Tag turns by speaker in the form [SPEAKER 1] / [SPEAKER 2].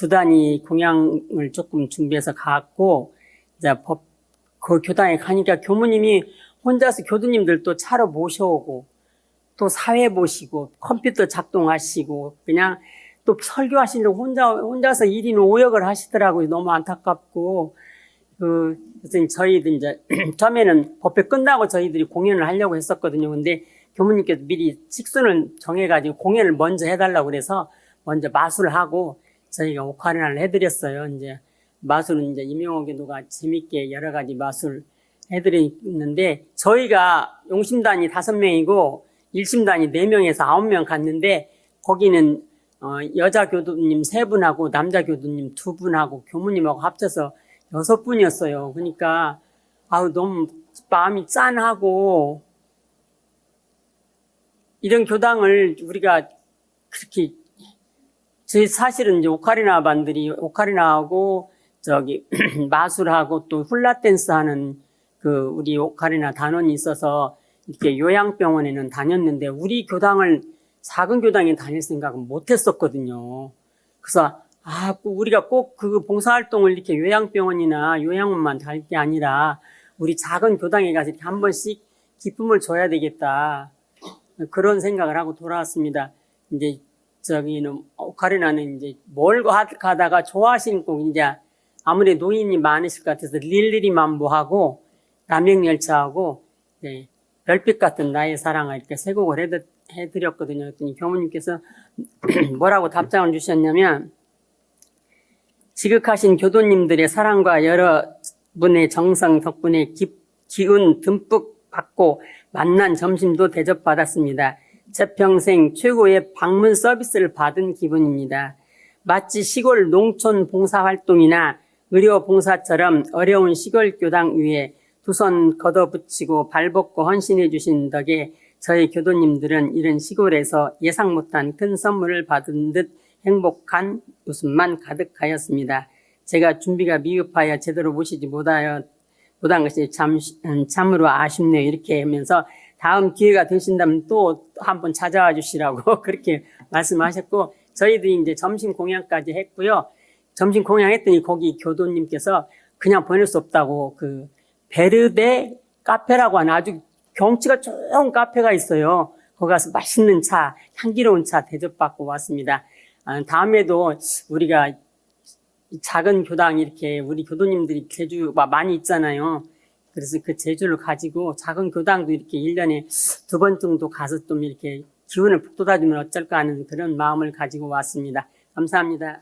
[SPEAKER 1] 두 단위 공양을 조금 준비해서 갔고 이제 법, 그 교당에 가니까 교무님이 혼자서 교수님들 또 차로 모셔오고 또 사회 보시고 컴퓨터 작동하시고 그냥 또 설교하시려고 혼자 혼자서 1인 5역을 하시더라고요. 너무 안타깝고 그 저희들 이제 처음에는 법회 끝나고 저희들이 공연을 하려고 했었거든요. 근데 교무님께서 미리 식순을 정해가지고 공연을 먼저 해달라고 그래서 먼저 마술을 하고 저희가 오카리나를 해드렸어요. 이제 마술은 이제 임영호 교도가 재밌게 여러 가지 마술 해드렸는데 저희가 용심단이 다섯 명이고 일심단이 네 명에서 아홉 명 갔는데 거기는 어, 여자 교도님 세 분하고 남자 교도님 두 분하고 교무님하고 합쳐서 여섯 분이었어요. 그러니까 아우 너무 마음이 짠하고 이런 교당을 우리가 그렇게 사실은 이제 오카리나 반들이 오카리나하고 저기 마술하고 또 훌라 댄스 하는 그 우리 오카리나 단원이 있어서 이렇게 요양병원에는 다녔는데 우리 교당을 작은 교당에 다닐 생각은 못 했었거든요. 그래서 아, 꼭 우리가 꼭 그 봉사활동을 이렇게 요양병원이나 요양원만 다닐 게 아니라 우리 작은 교당에 가서 이렇게 한 번씩 기쁨을 줘야 되겠다. 그런 생각을 하고 돌아왔습니다. 이제 저기는 오카리나는 이제 뭘 가- 가다가 좋아하시는 꼭 이제 아무리 노인이 많으실 것 같아서 릴리리 만보하고 남행열차하고 네, 별빛 같은 나의 사랑을 이렇게 세 곡을 해드, 해드렸거든요. 그랬더니 교무님께서 뭐라고 답장을 주셨냐면 지극하신 교도님들의 사랑과 여러 분의 정성 덕분에 기, 기운 듬뿍 받고 만난 점심도 대접받았습니다. 제 평생 최고의 방문 서비스를 받은 기분입니다. 마치 시골 농촌 봉사활동이나 의료 봉사처럼 어려운 시골 교당 위에 두 손 걷어붙이고 발벗고 헌신해 주신 덕에 저희 교도님들은 이런 시골에서 예상 못한 큰 선물을 받은 듯 행복한 웃음만 가득하였습니다. 제가 준비가 미흡하여 제대로 모시지 못하여 못한 것이 참, 음, 참으로 아쉽네요. 이렇게 하면서 다음 기회가 되신다면 또 한번 찾아와 주시라고 그렇게 말씀하셨고 저희들이 이제 점심 공양까지 했고요. 점심 공양했더니 거기 교도님께서 그냥 보낼 수 없다고 그 베르데 카페라고 하는 아주 경치가 좋은 카페가 있어요. 거기 가서 맛있는 차, 향기로운 차 대접받고 왔습니다. 아, 다음에도 우리가 이 작은 교당 이렇게 우리 교도님들이 제주가 많이 있잖아요. 그래서 그 제주를 가지고 작은 교당도 이렇게 1년에 두 번 정도 가서 좀 이렇게 기운을 북돋아주면 어쩔까 하는 그런 마음을 가지고 왔습니다. 감사합니다.